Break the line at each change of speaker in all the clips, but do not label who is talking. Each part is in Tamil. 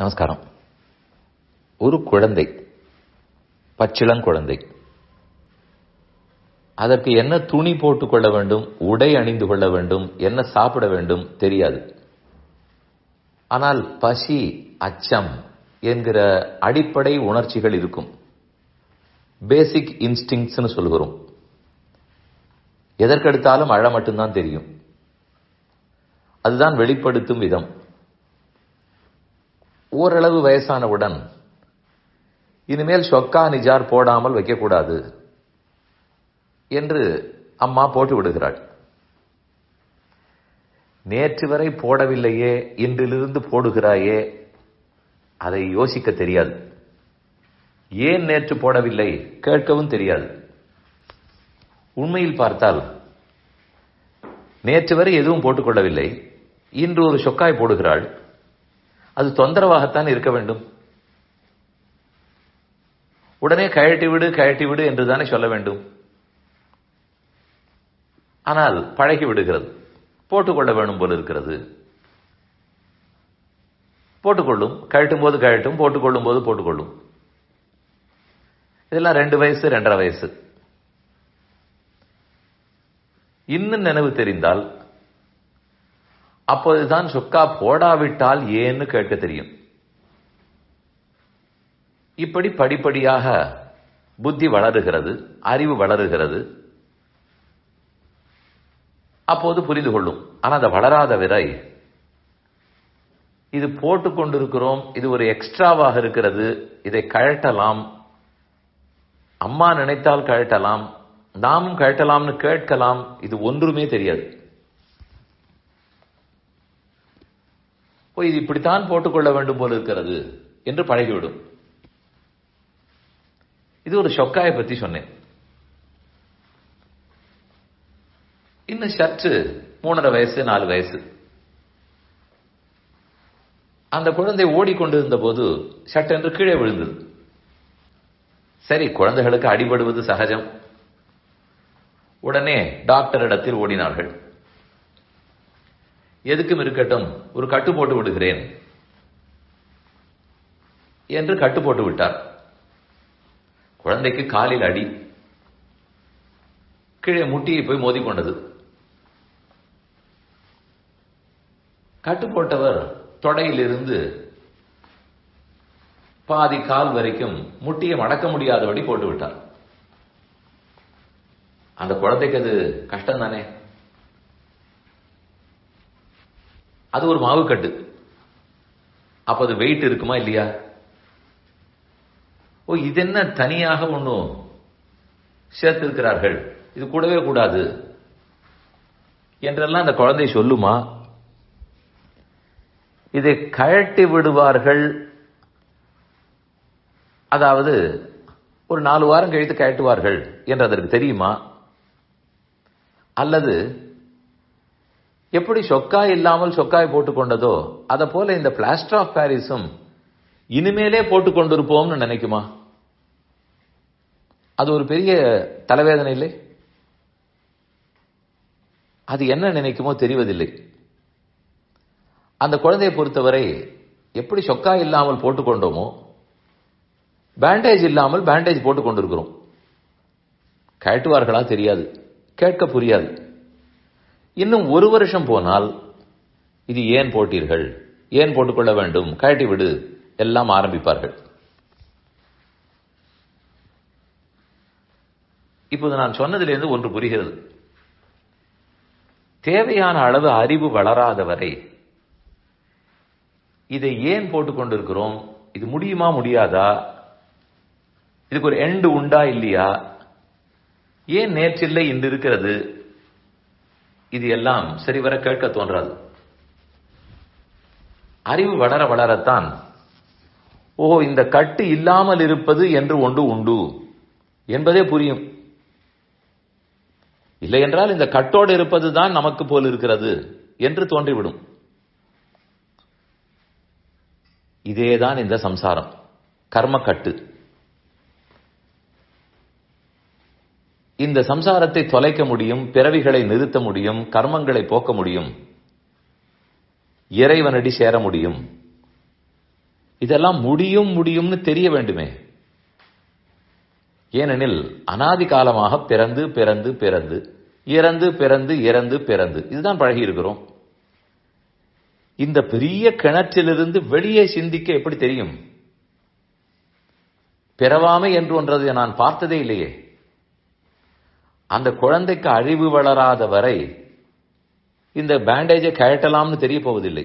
நமஸ்காரம். ஒரு குழந்தை பச்சிளங்குழந்தை அதற்கு என்ன துணி போட்டுக் கொள்ள வேண்டும் உடை அணிந்து கொள்ள வேண்டும் என்ன சாப்பிட வேண்டும் தெரியாது. ஆனால் பசி அச்சம் என்கிற அடிப்படை உணர்ச்சிகள் இருக்கும். பேசிக் இன்ஸ்டிங்ஸ்னு சொல்கிறோம் எதற்கெடுத்தாலும் அழ மட்டும்தான் தெரியும். அதுதான் வெளிப்படுத்தும் விதம். ஓரளவு வயசானவுடன் இனிமேல் சொக்கா நிஜார் போடாமல் வைக்கக்கூடாது என்று அம்மா போட்டு விடுகிறாள். நேற்று வரை போடவில்லையே இன்றிலிருந்து போடுகிறாயே அதை யோசிக்க தெரியாது. ஏன் நேற்று போடவில்லை கேட்கவும் தெரியாது. உண்மையில் பார்த்தால் நேற்று வரை எதுவும் போட்டுக்கொள்ளவில்லை. இன்று ஒரு சொக்காய் போடுகிறாள். அது தொந்தரவாகத்தான் இருக்க வேண்டும். உடனே கழட்டி விடு கழட்டி விடு என்று தானே சொல்ல வேண்டும். ஆனால் பழகி விடுகிறது. போட்டுக்கொள்ள வேணும் போல இருக்கிறது. போட்டுக்கொள்ளும் கழட்டும் போது கழட்டும் போட்டுக்கொள்ளும் போது போட்டுக்கொள்ளும் இதெல்லாம் ரெண்டு வயசு ரெண்டரை வயசு. இன்னும் நினைவு தெரிந்தால் அப்போதுதான் சொக்கா போடாவிட்டால் ஏன்னு கேட்க தெரியும். இப்படி படிப்படியாக புத்தி வளருகிறது அறிவு வளருகிறது. அப்போது புரிந்து கொள்ளும். ஆனால் அந்த வளராத விரை இது போட்டு கொண்டிருக்கிறோம் இது ஒரு எக்ஸ்ட்ராவாக இருக்கிறது இதை கழட்டலாம். அம்மா நினைத்தால் கழட்டலாம் நாமும் கழட்டலாம்னு கேட்கலாம் இது ஒன்றுமே தெரியாது. இது இப்படித்தான் போட்டுக்கொள்ள வேண்டும் போல இருக்கிறது என்று பழகிவிடும். இது ஒரு சொக்காயை பத்தி சொன்னேன். இன்னும் சற்று மூணரை வயசு நாலு வயசு. அந்த குழந்தை ஓடிக்கொண்டிருந்த போது சட்டென்று கீழே விழுந்தது. சரி குழந்தைகளுக்கு அடிபடுவது சகஜம். உடனே டாக்டர் இடத்தில் ஓடினார்கள். எதுக்கும் இருக்கட்டும் ஒரு கட்டு போட்டு விடுகிறேன். என்று கட்டு போட்டு விட்டார். குழந்தைக்கு காலில் அடி. கீழே முட்டியை போய் மோதிக்கொண்டது கட்டு போட்டவர் தொடையிலிருந்து பாதி கால் வரைக்கும் முட்டியை மடக்க முடியாதபடி போட்டு விட்டார். அந்த குழந்தைக்கு அது கஷ்டம் தானே அது ஒரு மாவு கட்டு. அப்ப அது வெயிட் இருக்குமா இல்லையா? ஓ இது என்ன தனியாக ஒன்றும் சேர்த்திருக்கிறார்கள்? இது கூடவே கூடாது. என்றெல்லாம் அந்த குழந்தை சொல்லுமா? இதை கழட்டி விடுவார்கள். அதாவது ஒரு நாலு வாரம் கழித்து கழட்டுவார்கள். என்று அதற்கு தெரியுமா? அல்லது எப்படி சொக்காய் இல்லாமல் சொக்காய் போட்டுக்கொண்டதோ அதை போல இந்த பிளாஸ்டர் ஆஃப் பாரிஸும் இனிமேலே போட்டுக் கொண்டிருப்போம்னு நினைக்குமா? அது ஒரு பெரிய தலைவேதனை இல்லை? அது என்ன நினைக்குமோ தெரிவதில்லை. அந்த குழந்தையை பொறுத்தவரை எப்படி சொக்கா இல்லாமல் போட்டுக்கொண்டோமோ பேண்டேஜ் இல்லாமல் பேண்டேஜ் போட்டுக் கொண்டிருக்கிறோம் கழட்டுவார்களா தெரியாது. கேட்க புரியாது. இன்னும் ஒரு வருஷம் போனால் இது ஏன் போட்டீர்கள்? ஏன் போட்டுக்கொள்ள வேண்டும்? கழட்டி விடு. எல்லாம் ஆரம்பிப்பார்கள். இப்போது நான் சொன்னதிலிருந்து ஒன்று புரிகிறது. தேவையான அளவு அறிவு வளராத வரை இதை ஏன் போட்டுக்கொண்டிருக்கிறோம் இது முடியுமா முடியாதா? இதுக்கு ஒரு எண்டு உண்டா இல்லையா? ஏன் நேற்றில்லை இன்று இருக்கிறது இது எல்லாம் சரிவர கேட்க தோன்றாது. அறிவு வளர வளரத்தான் ஓ இந்த கட்டு இல்லாமல் இருப்பது என்று ஒன்று உண்டு என்பதே புரியும். இல்லை என்றால் இந்த கட்டோடு இருப்பதுதான் நமக்கு போல் இருக்கிறது என்று தோன்றிவிடும். இதேதான் இந்த சம்சாரம் கர்மக்கட்டு. இந்த சம்சாரத்தை தொலைக்க முடியும் பிறவிகளை நிறுத்த முடியும் கர்மங்களை போக்க முடியும் இறைவனடி சேர முடியும். இதெல்லாம் முடியும் முடியும்னு தெரிய வேண்டுமே. ஏனெனில் அனாதி காலமாக பிறந்து பிறந்து பிறந்து இறந்து பிறந்து இறந்து பிறந்து. இதுதான் பழகி இருக்கிறோம் இந்த பெரிய கிணற்றிலிருந்து வெளியே சிந்திக்க எப்படி தெரியும்? பிறவாமை என்று ஒன்றது நான் பார்த்ததே இல்லையே. அந்த குழந்தைக்கு அழிவு வளராத வரை இந்த பேண்டேஜை கழட்டலாம்னு தெரிய போவதில்லை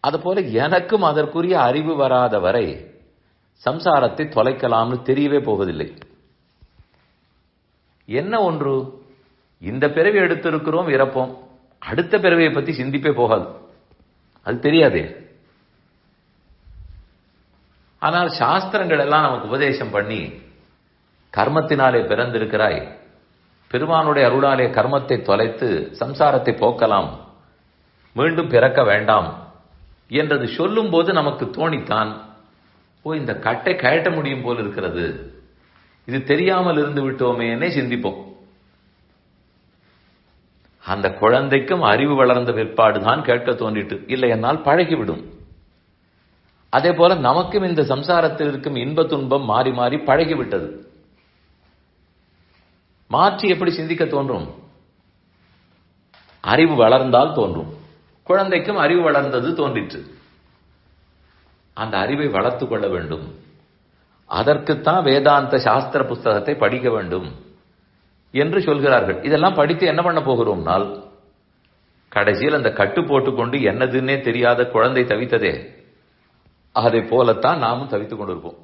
அதுபோல எனக்கும் அதற்குரிய அறிவு வராத வரை சம்சாரத்தை தொலைக்கலாம்னு தெரியவே போவதில்லை. என்ன ஒன்று? இந்த பிறவி எடுத்திருக்கிறோம் இறப்போம். அடுத்த பிறவியை பத்தி சிந்திப்பே போகாது. அது தெரியாதே. ஆனால் சாஸ்திரங்கள் எல்லாம் நமக்கு உபதேசம் பண்ணி கர்மத்தினாலே பிறந்திருக்கிறாய். பெருமானுடைய அருளாலே கர்மத்தை தொலைத்து சம்சாரத்தை போக்கலாம். மீண்டும் பிறக்க வேண்டாம் என்றது சொல்லும் போது நமக்கு தோணித்தான் ஓ இந்த கட்டை கழட்ட முடியும் போல் இருக்கிறது. இது தெரியாமல் இருந்து விட்டோமேனே சிந்திப்போம். அந்த குழந்தைக்கும் அறிவு வளர்ந்த பிற்பாடுதான் கேட்க தோன்றிட்டு இல்லை என்னால் பழகிவிடும். அதே போல நமக்கும் இந்த சம்சாரத்தில் இருக்கும் இன்ப துன்பம் மாறி மாறி பழகிவிட்டது. மாற்றி எப்படி சிந்திக்க தோன்றும்? அறிவு வளர்ந்தால் தோன்றும். குழந்தைக்கும் அறிவு வளர்ந்தது தோன்றிற்று. அந்த அறிவை வளர்த்து கொள்ள வேண்டும். அதற்குத்தான் வேதாந்த சாஸ்திர புஸ்தகத்தை படிக்க வேண்டும் என்று சொல்கிறார்கள். இதெல்லாம் படித்து என்ன பண்ண போகிறோம்னால் கடைசியில் அந்த கட்டு போட்டுக்கொண்டு என்னதுன்னே தெரியாத குழந்தை தவித்ததே. அதை போலத்தான் நாமும் தவித்துக் கொண்டிருப்போம்.